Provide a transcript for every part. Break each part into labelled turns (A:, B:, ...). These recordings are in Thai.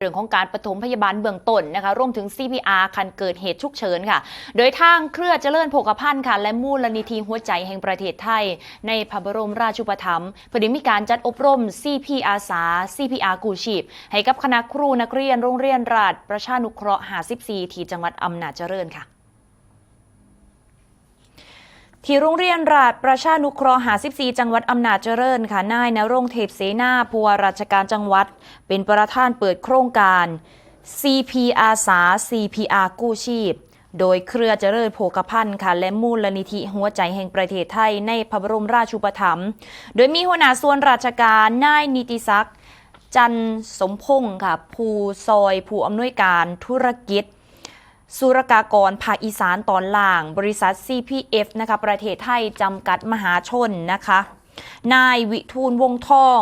A: เรื่องของการปฐมพยาบาลเบื้องต้นนะคะรวมถึง CPR คันเกิดเหตุฉุกเฉินค่ะ โดยทางเครือเจริญโภคภัณฑ์ค่ะ และมูลนิธิหัวใจแห่งประเทศไทย ในพระบรมราชูปถัมภ์พอดีมีการจัดอบรม CP อาสา CPR กูชีพ ให้กับคณะครูนักเรียนโรงเรียนราชประชานุเคราะห์ 54 ที่จังหวัดอำนาจเจริญค่ะ ที่โรงเรียนราชประชานุเคราะห์หา14 จังหวัดอำนาจเจริญค่ะนายนรงเทพเสนาผู้ว่าราชการจังหวัด เป็นประธานเปิดโครงการ CP อาสา CPR กู้ชีพ โดยเครือเจริญโภคภัณฑ์ค่ะและมูลนิธิหัวใจแห่งประเทศไทยในพระบรมราชูปถัมภ์โดยมีหัวหน้าส่วนราชการนายนิติศักดิ์จันสมพงศ์ค่ะ ผู้ซอยผู้อำนวยการธุรกิจ สุรกากรภาคอีสานตอนล่าง บริษัท CPF นะคะประเทศไทยจำกัดมหาชนนะคะ นายวิทูลวงทอง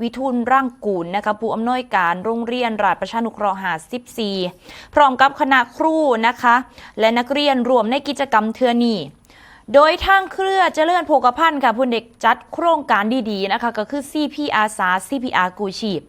A: วิทูลร่างกูลนะคะผู้อำนวยการโรงเรียนราชประชานุเคราะห์หา14 พร้อมกับคณะครูนะคะ และนักเรียนรวมในกิจกรรมเทือนีโดยทางเครือเจริญโภคภัณฑ์ค่ะผู้เด็กจัดโครงการดีๆนะคะก็คือ CP อาสา CPR กูชีพ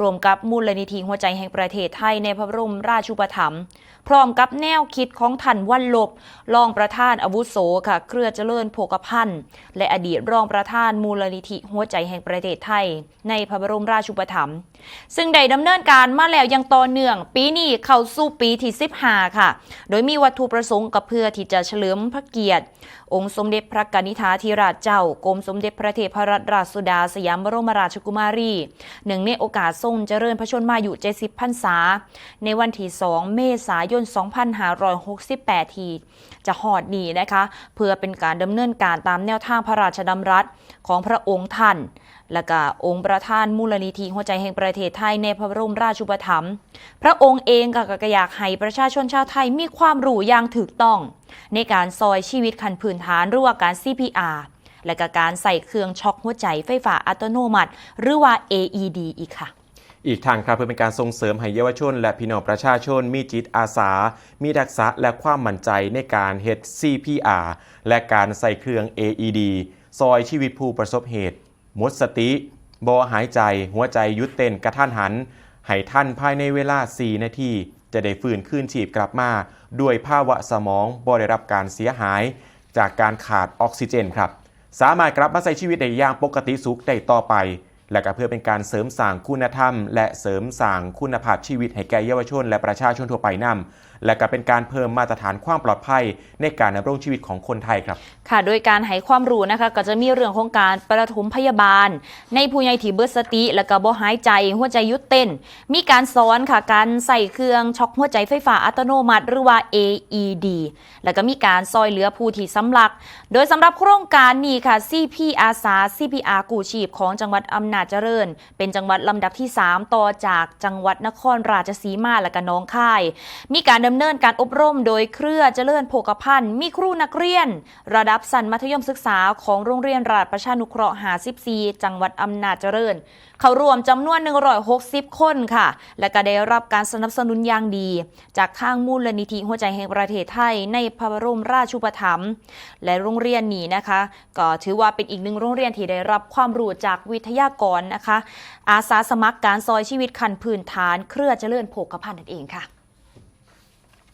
A: รวมกับมูลนิธิหัวใจแห่งประเทศไทยในพระบรมราชูปถัมภ์พร้อมกับแนวคิดของท่านวันลบ รองประธานอาวุโสค่ะ เครือเจริญโภคภัณฑ์และอดีตรองประธานมูลนิธิหัวใจแห่งประเทศไทย ในพระบรมราชูปถัมภ์ซึ่งได้ดำเนินการมาแล้วยังต่อเนื่อง ปีนี้เข้าสู่ปีที่15ค่ะ โดยมีวัตถุประสงค์กับเพื่อที่จะเฉลิมพระเกียรติ องค์สมเด็จพระกนิษฐาธิราชเจ้ากรมสมเด็จพระเทพรัตนราชสุดาสยามบรมราชกุมารีหนึ่งในโอกาสทรงเจริญพระชนมายุ70พรรษา ในวันที่ 2 เมษายน 2568 ทีจะหอดนี้นะคะ เพื่อเป็นการดำเนินการตามแนวทางพระราชดำรัสของพระองค์ท่าน และก็องค์ประธานมูลนิธิหัวใจแห่งประเทศไทยในพระบรมราชูปถัมภ์พระองค์เองก็ก็อยากให้ประชาชนชาวไทยมีความรู้อย่างถูกต้อง ในการซอยชีวิตขั้นพื้นฐานหรือว่าการ CPR และก็การใส่เครื่องช็อกหัวใจไฟฟ้าอัตโนมัติ หรือว่า AED อีกค่ะ
B: อีกทางครับเพื่อเป็นการส่งเสริมให้เยาวชน และพี่น้องประชาชนมีจิตอาสา มีทักษะและความมั่นใจในการเฮ็ด CPR และการใส่เครื่อง AED ซอยชีวิตผู้ประสบเหตุหมดสติบอหายใจ หัวใจหยุดเต้นกระทันหัน ให้ท่านภายในเวลา 4 นาทีจะได้ฟื้นคืนชีพกลับมา ด้วยภาวะสมองบ่ได้รับการเสียหาย จากการขาดออกซิเจนครับ สามารถกลับมาใช้ชีวิตได้อย่างปกติสุขได้ต่อไป และก็เพื่อเป็นการเสริมสร้างคุณธรรม และเสริมสร้างคุณภาพชีวิตให้แก่เยาวชน และประชาชนทั่วไปนำ และก็เป็นการเพิ่มมาตรฐานความปลอดภัย ในการดำรงชีวิตของคนไทยครับ
A: ค่ะ โดยการให้ความรู้นะคะก็จะมีเรื่องของการประถมพยาบาล ในผู้ใหญ่ที่เบิดสติ แล้วก็บ่หายใจหัวใจยุดเต้น มีการสอนค่ะการใส่เครื่องช็อกหัวใจไฟฟ้าอัตโนมัติ หรือว่า AED แล้วก็มีการซอยเหลือผู้ที่สำลัก โดยสำหรับโครงการนี้ค่ะ CP อาสา CPR กู้ชีพของจังหวัดอำนาจเจริญ เป็นจังหวัดลำดับที่ 3 ต่อจากจังหวัดนครราชสีมาและก็น้องค่าย มีการดำเนินการอบรมโดยเครือเจริญโภคภัณฑ์มีครูนักเรียน ระดับสันมัธยมศึกษาของโรงเรียนราชประชานุเคราะห์หา14จังหวัดอำนาจเจริญ เขารวมจำนวน 160 คนค่ะ และก็ได้รับการสนับสนุนอย่างดี จากทางมูลนิธิหัวใจแห่งประเทศไทยในพระบรมราชูปถัมภ์และโรงเรียนนี้นะคะ ก็ถือว่าเป็นอีกหนึ่งโรงเรียนที่ได้รับความรู้จากวิทยากรนะคะ อาสาสมัครการซอยชีวิตขั้นพื้นฐาน เครือเจริญโภคภัณฑ์นั่นเองค่ะ